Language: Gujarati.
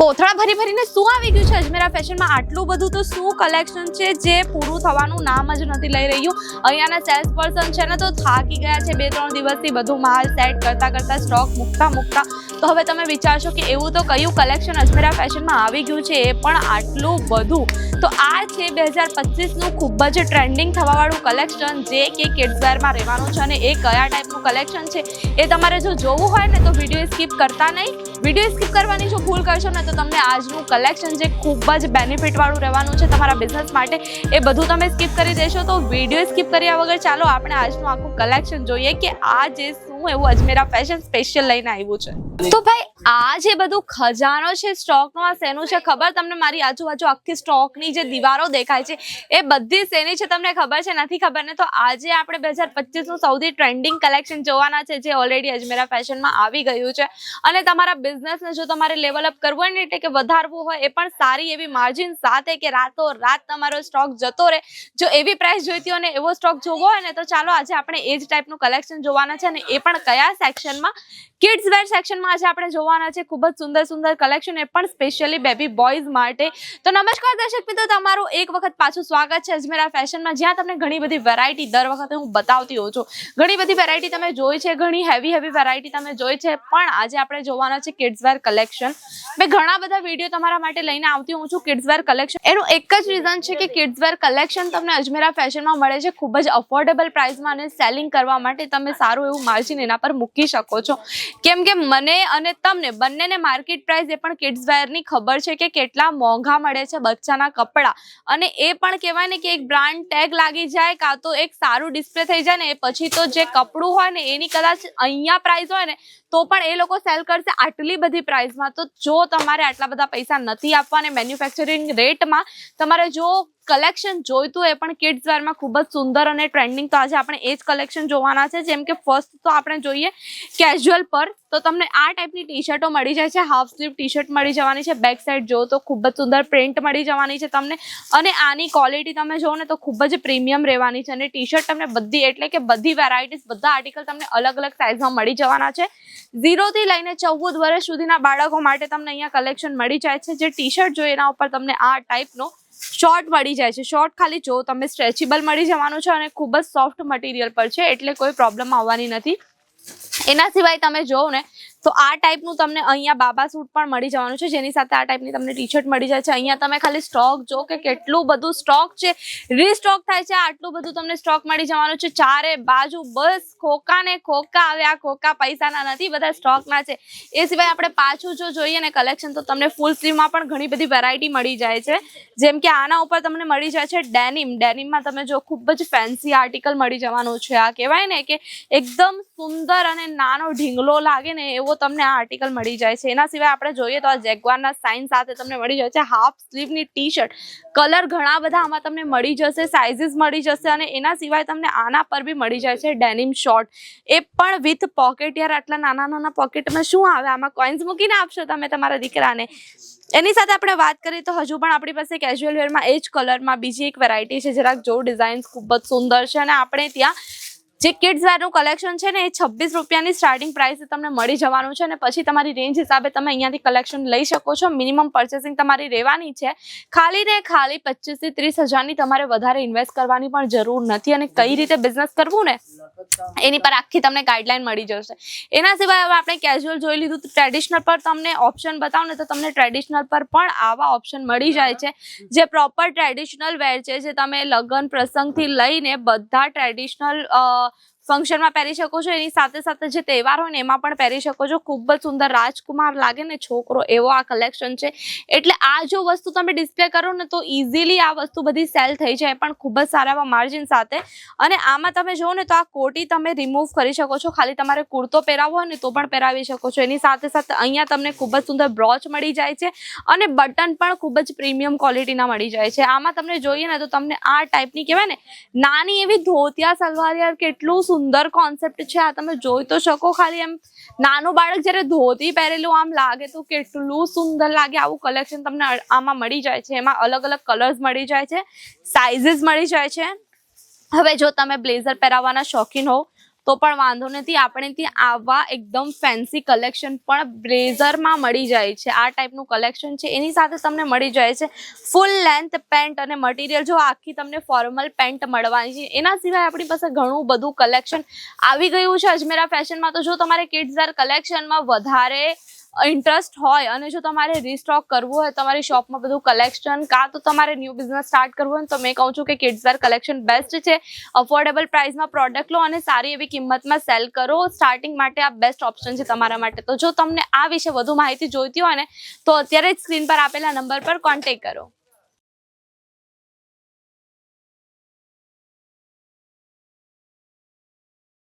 કોથળા ભરી ભરીને શું આવી ગયું છે? અજમેરા ફેશનમાં આટલું બધું તો શું કલેક્શન છે જે પૂરું થવાનું નામ જ નથી લઈ રહ્યું? અહીંયાના સેલ્સ પર્સન છે ને તો થાકી ગયા છે બે ત્રણ દિવસથી બધું માલ સેટ કરતા કરતા સ્ટોક મૂકતા મૂકતા. તો હવે તમે વિચારશો કે એવું તો કયું કલેક્શન અજમેરા ફેશનમાં આવી ગયું છે? એ પણ આટલું બધું. તો આ છે બે હજાર પચીસનું ખૂબ જ ટ્રેન્ડિંગ થવાવાળું કલેક્શન જે કે કિડ્સવેરમાં રહેવાનું છે અને એ કયા ટાઈપનું કલેક્શન છે? એ તમારે જો જોવું હોય ને તો વીડિયો સ્કીપ કરતા નહીં. વીડિયો સ્કીપ કરવાની જો ભૂલ કરશો ને તો તમને આજનું કલેક્શન જે ખૂબ જ બેનિફિટવાળું રહેવાનું છે તમારા બિઝનેસ માટે, એ બધું તમે સ્કીપ કરી દેશો તો વીડિયો સ્કીપ કર્યા વગર ચાલો આપણે આજનું આખું કલેક્શન જોઈએ કે આ જે શું એવું અજમેરા ફેશન સ્પેશિયલ લઈને આવ્યું છે. તો ભાઈ, આ જે બધું ખજાનો છે, સ્ટોકનો, આ શેનું છે, ખબર? તમને મારી આજુબાજુ આખી સ્ટોકની જે દીવારો દેખાય છે, એ બધી શેની છે તમને ખબર છે? નથી ખબર ને તો આજે આપણે બે હજાર પચીસનું સૌથી ટ્રેન્ડિંગ કલેક્શન જોવાના છે, જે ઓલરેડી અજમેરા ફેશનમાં આવી ગયું છે. અને તમારા બિઝનેસને જો તમારે લેવલ અપ કરવું હોય એટલે કે વધારવું હોય, એ પણ સારી એવી માર્જિન સાથે કે રાતો રાત તમારો સ્ટોક જતો રહે. જો એવી પ્રાઇસ જોઈતી હોય ને એવો સ્ટોક જોવો હોય ને તો ચાલો આજે આપણે એ જ ટાઈપનું કલેક્શન જોવાના છે અને એ પણ કયા સેક્શનમાં કિડ્સ વેર સેક્શનમાં આજે આપણે જોવાના છે. ખૂબ જ સુંદર સુંદર કલેક્શન એ પણ સ્પેશિયલી બેબી બોયઝ માટે. તો નમસ્કાર દર્શક મિત્રો, તમારું એક વખત પાછું સ્વાગત છે અજમેરા ફેશનમાં જ્યાં તમને ઘણી બધી વેરાયટી દર વખતે હું બતાવતી હોઉં છું. ઘણી બધી વેરાયટી તમે જોઈ છે, ઘણી હેવી હેવી વેરાયટી તમે જોઈ છે. પણ આજે આપણે જોવાના છે કિડ્સ વેર કલેક્શન મેં ઘણા બધા વીડિયો તમારા માટે લઈને આવતી હોઉં છું કિડ્સ વેર કલેક્શન એનું એક જ રીઝન છે કે કિડ્સ વેર કલેક્શન તમને અજમેરા ફેશનમાં મળે છે. ખૂબ જ અફોર્ડેબલ પ્રાઇસમાં અને સેલિંગ કરવા માટે તમે સારું એવું માર્જિન એના પર મૂકી શકો છો. કેમ કે મને અને તમને બંનેને માર્કેટ પ્રાઇસ એ પણ કિડ્સ વેરની ખબર છે કે કેટલા મોંઘા મળે છે બચ્ચાના કપડાં. અને એ પણ કહેવાય ને કે એક બ્રાન્ડ ટેગ લાગી જાય કાં તો એક સારું ડિસ્પ્લે થઈ જાય ને એ પછી તો જે કપડું હોય ને એની કદાચ અહીંયા પ્રાઇસ હોય ને તો પણ એ લોકો સેલ કરશે આટલી બધી પ્રાઇસમાં તો જો તમારે આટલા બધા પૈસા નથી આપવા અને મેન્યુફેક્ચરિંગ રેટમાં તમારે જો કલેક્શન જોઈતું એ પણ કિડ્સ વેરમાં ખૂબ જ સુંદર અને ટ્રેન્ડિંગ તો આજે આપણે એ જ કલેક્શન જોવાના છે. જેમ કે ફર્સ્ટ તો આપણે જોઈએ કેઝ્યુઅલ પર, તો તમને આ ટાઈપની ટી શર્ટો મળી જાય છે. હાફ સ્લીવ ટી શર્ટ મળી જવાની છે. બેક સાઈડ જો તો ખૂબ જ સુંદર પ્રિન્ટ મળી જવાની છે તમને. અને આની ક્વોલિટી તમે જોવો ને તો ખૂબ જ પ્રીમિયમ રહેવાની છે. અને ટી શર્ટ તમને બધી, એટલે કે બધી વેરાયટીઝ બધા આર્ટિકલ તમને અલગ અલગ સાઇઝમાં મળી જવાના છે. ઝીરોથી લઈને ચૌદ વર્ષ સુધીના બાળકો માટે તમને અહીંયા કલેક્શન મળી જાય છે. જે ટી શર્ટ જોઈએ એના ઉપર તમને આ ટાઈપનો શોર્ટ મળી જાય છે. શોર્ટ ખાલી જો તમે સ્ટ્રેચેબલ મળી જવાનું છે અને ખૂબ જ સોફ્ટ મટીરિયલ પર છે, એટલે કોઈ પ્રોબ્લેમ આવવાની નથી. એના સિવાય તમે જોવો ને તો આ ટાઈપનું તમને અહીંયા બાબા સૂટ પણ મળી જવાનું છે. જેની સાથે આ ટાઈપની તમને ટી શર્ટ મળી જાય છે. અહીંયા તમે ખાલી સ્ટોક જો કે કેટલું બધું સ્ટોક છે. રીસ્ટોક થાય છે. આટલું બધું તમને સ્ટોક મળી જવાનું છે. ચારે બાજુ બસ ખોકા ને ખોકા. આવે આ ખોકા પૈસાના નથી, બધા સ્ટોકના છે. એ સિવાય આપણે પાછું જો જોઈએ ને કલેક્શન તો તમને ફૂલ સ્લીવમાં પણ ઘણી બધી વેરાયટી મળી જાય છે. જેમ કે આના ઉપર તમને મળી જાય છે ડેનિમ ડેનિમમાં તમે જો ખૂબ જ ફેન્સી આર્ટિકલ મળી જવાનું છે. આ કહેવાય ને કે એકદમ સુંદર અને નાનો ઢીંગલો લાગે ને એવો તમને આ આર્ટિકલ મળી જાય છે. એના સિવાય આપણે જોઈએ તો આ જેગવારના સાઇન સાથે તમને મળી જાય છે હાફ સ્લીવની ટી શર્ટ કલર ઘણા બધા આમાં તમને મળી જશે સાઇઝીસ મળી જશે અને એના સિવાય તમને આના પર બી મળી જાય છે ડેનિમ શોર્ટ એ પણ વિથ પોકેટ યાર આટલા નાના નાના પોકેટમાં શું આવે? આમાં કોઇન્સ મૂકીને આપશો તમે તમારા દીકરાને. એની સાથે આપણે વાત કરીએ તો હજુ પણ આપણી પાસે કેઝ્યુઅલ વેરમાં એ જ કલરમાં બીજી એક વેરાયટી છે. જરાક જો ડિઝાઇન્સ ખૂબ જ સુંદર છે અને આપણે ત્યાં જે કિડ્સ વેરનું કલેક્શન છે ને એ છવ્વીસ રૂપિયાની સ્ટાર્ટિંગ પ્રાઇસ તમને મળી જવાનું છે અને પછી તમારી રેન્જ હિસાબે તમે અહીંયાથી કલેક્શન લઈ શકો છો. મિનિમમ પર્ચેસિંગ તમારી રહેવાની છે. ખાલી ને ખાલી પચીસથી ત્રીસ હજારની તમારે વધારે ઇન્વેસ્ટ કરવાની પણ જરૂર નથી. અને કઈ રીતે બિઝનેસ કરવું ને એની પર આખી તમને ગાઈડલાઈન મળી જશે. એના સિવાય હવે આપણે કેઝ્યુઅલ જોઈ લીધું તો ટ્રેડિશનલ પર તમને ઓપ્શન બતાવો ને તો તમને ટ્રેડિશનલ પર પણ આવા ઓપ્શન મળી જાય છે. જે પ્રોપર ટ્રેડિશનલ વેર છે જે તમે લગ્ન પ્રસંગથી લઈને બધા ટ્રેડિશનલ ફંક્શનમાં પહેરી શકો છો, એની સાથે સાથે જે તહેવાર હોય ને, એમાં પણ પહેરી શકો છો. ખૂબ જ સુંદર રાજકુમાર લાગે ને, છોકરો એવો આ કલેક્શન છે. એટલે આ જો વસ્તુ તમે ડિસ્પ્લે કરો ને, તો ઇઝીલી આ વસ્તુ બધી સેલ થઈ જાય, પણ ખૂબ જ સારા એવા માર્જિન સાથે. અને આમાં તમે જુઓ ને, તો આ કોટી તમે રિમૂવ કરી શકો છો. ખાલી તમારે કુર્તો પહેરાવવો હોય ને, તો પણ પહેરાવી શકો છો. એની સાથે સાથે અહીંયા તમને ખૂબ જ સુંદર બ્રોચ મળી જાય છે અને બટન પણ ખૂબ જ પ્રીમિયમ ક્વોલિટીના મળી જાય છે. આમાં તમને જોઈએ ને, તો તમને આ ટાઈપની કહેવાય ને, નાની એવી ધોતિયા, સલવાર યાર કેટલું સુંદર કોન્સેપ્ટ છે. આ તમે જોઈ તો શકો. ખાલી એમ નાનું બાળક જ્યારે ધોતી પહેરેલું આમ લાગે તો કેટલું સુંદર લાગે. આવું કલેક્શન તમને આમાં મળી જાય છે. એમાં અલગ અલગ કલર્સ મળી જાય છે. સાઇઝીસ મળી જાય છે. હવે જો તમે બ્લેઝર પહેરાવવાના શોખીન હો તો પણ વાંધો નથી. આપણે ત્યાં આવા એકદમ ફેન્સી કલેક્શન પણ બ્લેઝરમાં મળી જાય છે. આ ટાઈપનું કલેક્શન છે. એની સાથે તમને મળી જાય છે ફૂલ લેન્થ પેન્ટ અને મટીરિયલ જો આખી તમને ફોર્મલ પેન્ટ મળવાની છે. એના સિવાય આપણી પાસે ઘણું બધું કલેક્શન આવી ગયું છે. અજમેરા ફેશનમાં તો જો તમારે કિડ્સ વેર કલેક્શનમાં વધારે ઇન્ટરેસ્ટ હોય અને જો તમારે રીસ્ટોક કરવું હોય, તમારી શોપમાં બધું કલેક્શન કાં તો તમારે ન્યૂ બિઝનેસ સ્ટાર્ટ કરવું હોય તો મેં કહું છું કે કિડ્સવેર કલેક્શન બેસ્ટ છે. અફોર્ડેબલ પ્રાઇસમાં પ્રોડક્ટ લો અને સારી એવી કિંમતમાં સેલ કરો. સ્ટાર્ટિંગ માટે આ બેસ્ટ ઓપ્શન છે તમારા માટે. તો જો તમને આ વિશે વધુ માહિતી જોઈતી હોય ને, તો અત્યારે જ સ્ક્રીન પર આપેલા નંબર પર કોન્ટેક કરો.